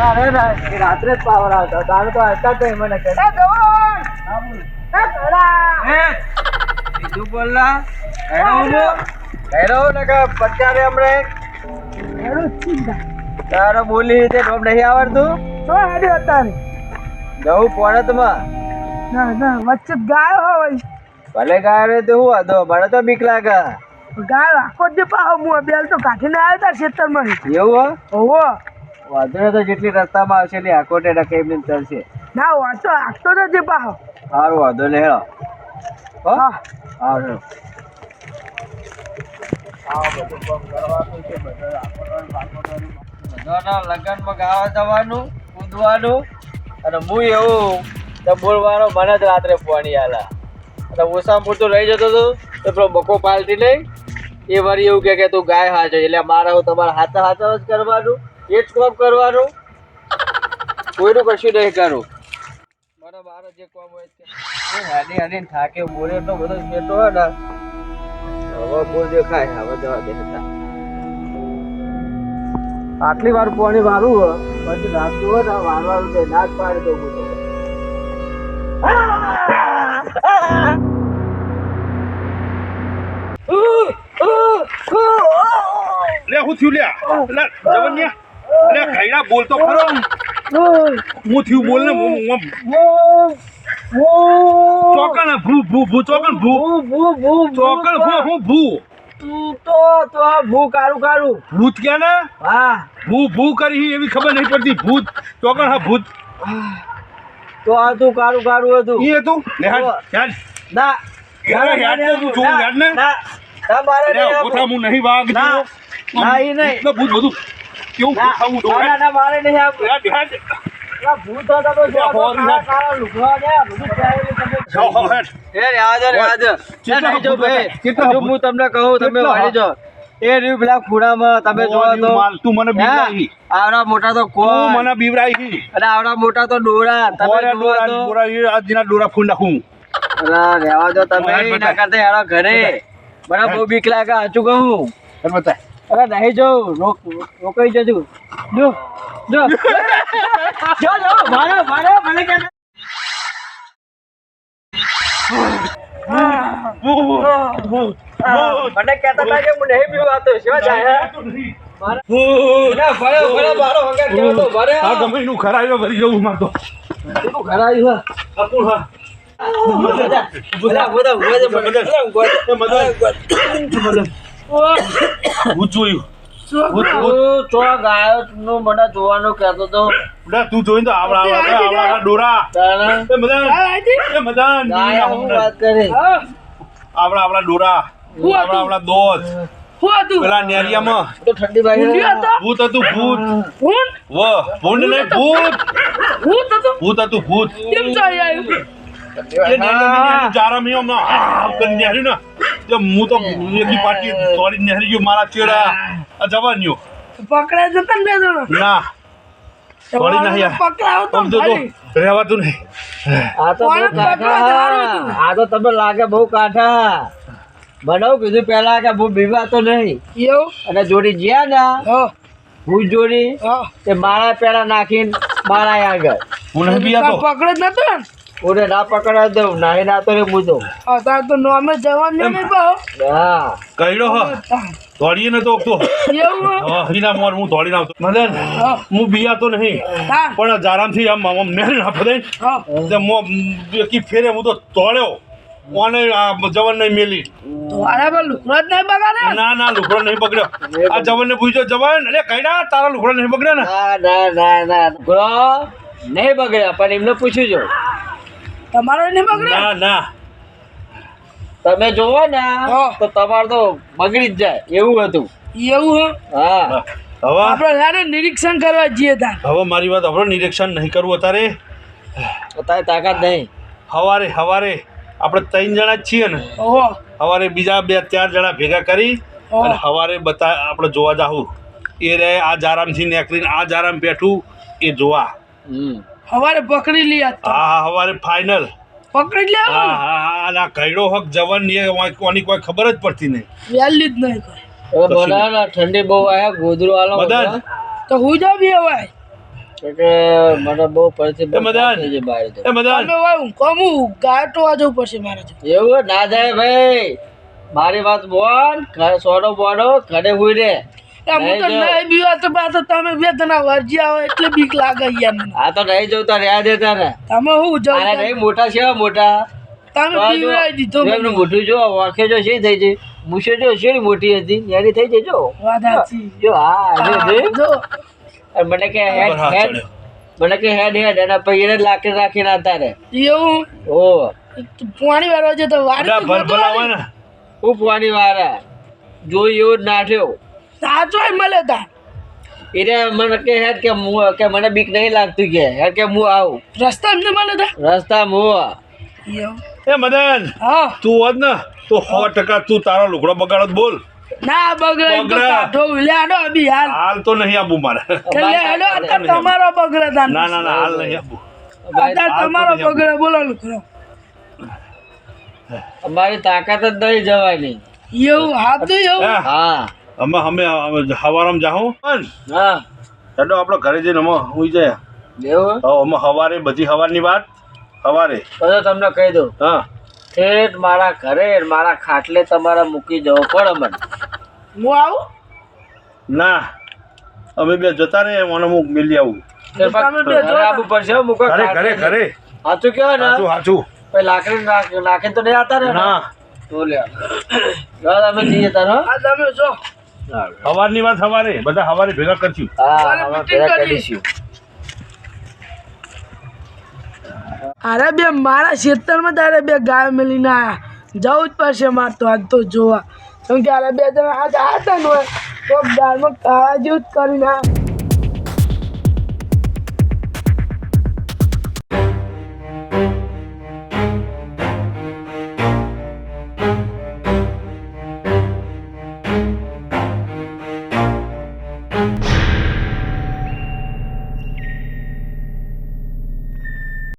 એ રાત્રે જ પાવર આવતો તારે તો આવતા મને કે. એ જવાન! એ ઘોડા! બીજું બોલના હેરો હું હેરો ને કે પચારે હમણે હેડો ચિંતા. તારો બોલી રીતે ડોમ નહીં આવડતું? તો હેડ્યો અત્યારે. જવું પોણતમાં ના ના વચ્ચે ગાય હોય. ભલે ગાય રે તો હું હતો મને તો બીક લાગે. ગાય આખો જ પાહો મું બેલ તો કાઢીને આવ્યો તા ખેતરમાં. એવું હો? ઓહો વાંધો તો જેટલી રસ્તામાં આવશે એટલી આખો ટકે એમને ચાલશે. ના વાંચો આખતો તો જે પાહો. સારું વાંધો નહીં હેળો. હો? હા. બધાના લગ્નમાં ગાવા જવાનું કૂદવાનું અને હું એવું બોલવાનો મને જ રાત્રે પાણી આલા. અને ઓછામાં પૂરતું રહી જતો હતો તો પેલો બકો પાલટી લઈ એ વળી એવું કે તું ગાય હાચો એટલે મારે હું તમારા હાથે હાથે જ કરવાનું. એ જ કોમ કરવાનું? કોઈનું કશું નહીં કરું મારા બાર જે કોમ હોય છે હાડી હાડી થાકે બોલે એટલો બધો શેઠો હોય ને. હવે બોલ દેખાય હવે જવા દે આટલી વાર પાણી વારું હોય પછી નાખતું હોય ને વારવાનું છે ના પાડી દઉં. લે હું થયું લે. લે જવન્યા લે કઈડા બોલ તો ખરો. હું થયું બોલ ને ચોકણ ભૂ ભૂ ભૂ ચોકણ ભૂ. ભૂ, ભૂ, ચોકણ ભૂ હું ભૂ. તું તો ભૂ કારું કારું. ભૂત કે ને? હા. ભૂ ભૂ કરી એવી ખબર નહીં પડતી. ભૂત ચોકણ હા ભૂત. તો આ તું કારું કારું હતું. એ હતું? લે હેડ ના. યાર, તો તું જોવું યાર ને? ના. ના, મારે નહીં વાગ ના, નહીં. ભૂત બધું. કેવું ખાવું ના, ના, ના, મારે નહીં આ ભૂત હતા તો જો, કાળા ના. કાળા લુગડા ને બધું પહેરેલું તમે. એ દો, રહેવા દો. ના, જો ભાઈ. કેટલા હું તમને કહું તમે? વાળી જો. એ રહ્યું પેલા ખૂણામાં તમે જોવા તો. માલ, તું મને બીવડાવી. આવડા મોટા તો તું મને બીવડાવી. અને આવડા મોટા તો ડોરા. તમે ડોરા? બોરા આજના ડોરા ફૂલ નાખું. અરે રહેવા દો તમે એના. કરતા હેડો ઘરે. બરાબર બહુ બીક લાગે સાચું કહું. બતાય. અરે નહીં જવું રોક રોકાઈ જજો. જો જો. જો જો મારે મારે મને કે મને કહેતા હતા કે હું નહીં પીવા તો શું જાય ખરાયો ભરી જવું માર તો તું બધા હા અપુર હા? બધા બધા બધા બધા હું જોયું મને જોવાનું કહેતો તો બેટા તું જોઈને તો આવડા આવડા આવડા આવડા ડોરા એ મદન એ મદન વાત કરે આવડા આવડા ડોરા આવડા આવડા દોત પેલા નેરિયામાં તો ઠંડી બાઈ ભૂત હતું ભૂત હું વ ભૂંડ ભૂત હું હતું ભૂત હતું ભૂત કેમ ચાલી આવ્યું ને હું તો એકલી પાટી દોડી નેરી ગયો મારા ચેડા. આ જવાન્યો પકડાય જતા ને બે જણા. ના. યાર. તો તો રહેવાતું નહીં. આ તો બહુ કાઠા આ તો તમે લાગે બહુ કાઠા બનાવ કીધું પેલા કે હું બીવાતો નહીં. એવું? અને જોડી જ્યાં ના હા. જોડી હા. તે મારા પેલા નાખીને મારા આગળ. હું નહીં બિયાતો પકડે જ નતો ને ઓને ના પકડા દઉં નાહી ના તો રે હું દઉં અત્યારે તો નોમે જવાન ને નહીં પાહો હા કઈડો હ. દોડીએ ને તો તો એવું હે? હરીના મોર હું દોડીને આવતો. મદન હું. બિયાતો નહીં. હા. પણ જારામથી આમ આમ મેળ ના પડે તે મો એકી ફેરે હું તો દોડ્યો ઓને આ જવાન નહીં મેલી? પર લુકડો જ નહીં બગાડે? ના ના લુકડો નહીં બગડ્યો આ જવાન ને પૂછ્યો જવાન અરે કઈડા? તારા લુકડો નહીં બગડ્યો ને? ના ના ના ના. નહીં બગડ્યા પણ એમને પૂછ્યું જો તમારો નહીં બગડે? ના ના. તમે જોવો ને તો તમારે તો બગડી જ જાય એવું હતું. એવું હે? હા. હવે? આપણે યારે નિરીક્ષણ કરવા જઈએ તા હવે મારી વાત આપણે નિરીક્ષણ નહીં કરવું અત્યારે. અત્યારે તાકાત નહીં. હવારે હવારે. આપણે ત્રણ જણા જ છીએ ને. ઓહો. હવારે બીજા બે ચાર જણા ભેગા કરી અને હવારે બતા આપણે જોવા જાહું. એ રે આ જારામથી નેકરીને આ જારામ બેઠું એ જોવા. હમ. હવારે પકડી લઈએ હા હા હવારે ફાઇનલ પકડી લે હા હા હા અને કઈડો હક જવાનની કોની કોઈ ખબર જ પડતી નહીં. વહેલી જ નહીં કોઈ બનાવો ઠંડી બહુ આયા ગોદરો આલો મદન. બધા. તો હું જા બી હવે તો કે મને બહુ પરિસ્થિતિ મદાન. એ મદાન. તમે હું કહું હું ગાટવા જવું પડશે મારે એવું? ના જાય ભાઈ. મારી વાત બોલ ઘરે સોનો બોનો ઘરે હુઈ રે. એમ તો નહીં જાઉં. નહીં બીવા તો તમે બે જણા વર્જી આવો એટલે બીક લાગે યાર આ તો નહીં જવું તો રહ્યા દેતા તારે. તમે હું નહીં મોટા છે મોટા. તમે તો જો, દીધો જો એમનું. જો વાંખે જો શી થઈ છે? મૂછો જો મોટી હતી? એની થઈ જાય જો વાત સાચી. જો હા જો, જો. જો. અને મને કે હેડ હેડ. મને કે હેડ હેડ એના પૈયે લાકડી રાખીને આવતા રે એવું? ઓ. પાણી વાળો છે તો ભલ આવે વાળા. જોઈ એવો જ નાઠ્યો. સાચો મળે તા એટલે મને કે હેડ કે મુ કે મને બીક નહીં લાગતી કે હેડ કે હું આવું. રસ્તા એમને મળે તા રસ્તા હું. એ મદન હા. તું હોત ને તો સો ટકા તું તારો લુગડો બગાડો બોલ. ના બગડે. કાઢો લે આડો અભી હાલ. હાલ તો નહીં આબુ મારે. લે આડો અત્યારે તમારો બગડે તા ના ના ના હાલ નહીં આબુ અત્યારે તમારો બગડે બોલો કરો અમારી તાકાત જ નહીં જવાની. એવું હા તો એવું. હા. અમે અમે હવારમાં જાઉં પણ હા. હેડો આપણે ઘરે જઈને અમે હુઈ જાય. એવું? હવે અમે હવારે બધી હવારની વાત? હવારે તો તમને કહી દઉં. હા. ઠેઠ મારા ઘરે મારા ખાટલે તમારે મૂકી જવો પડે મને. હું આવું? ના. અમે બે જતા રહે મને હું મિલી આવું. તમે પડશે મૂકો ઘરે ખાટલે. ઘરે. ઘરે સાચું કહેવાય ને સાચું સાચું લાકડી નાખ- નાખીને તો નહીં આવતા ને? ના. બોલ્યા અમે જઈએ તારો તમે જો. હવારની વાત સવારે. બધા સવારે ભેગા કરશું. હા ભેગા કરીશું. અરે બે મારા ક્ષેત્રમાં તારે બે ગાય મેલીને આવ્યા જવું જ પડશે મારે તો આજ તો જોવા. કેમ કે અરે બે જણા આજ હતા ને હોય. તો ગાયમાં કાળા જેવું જ કરીને આયા.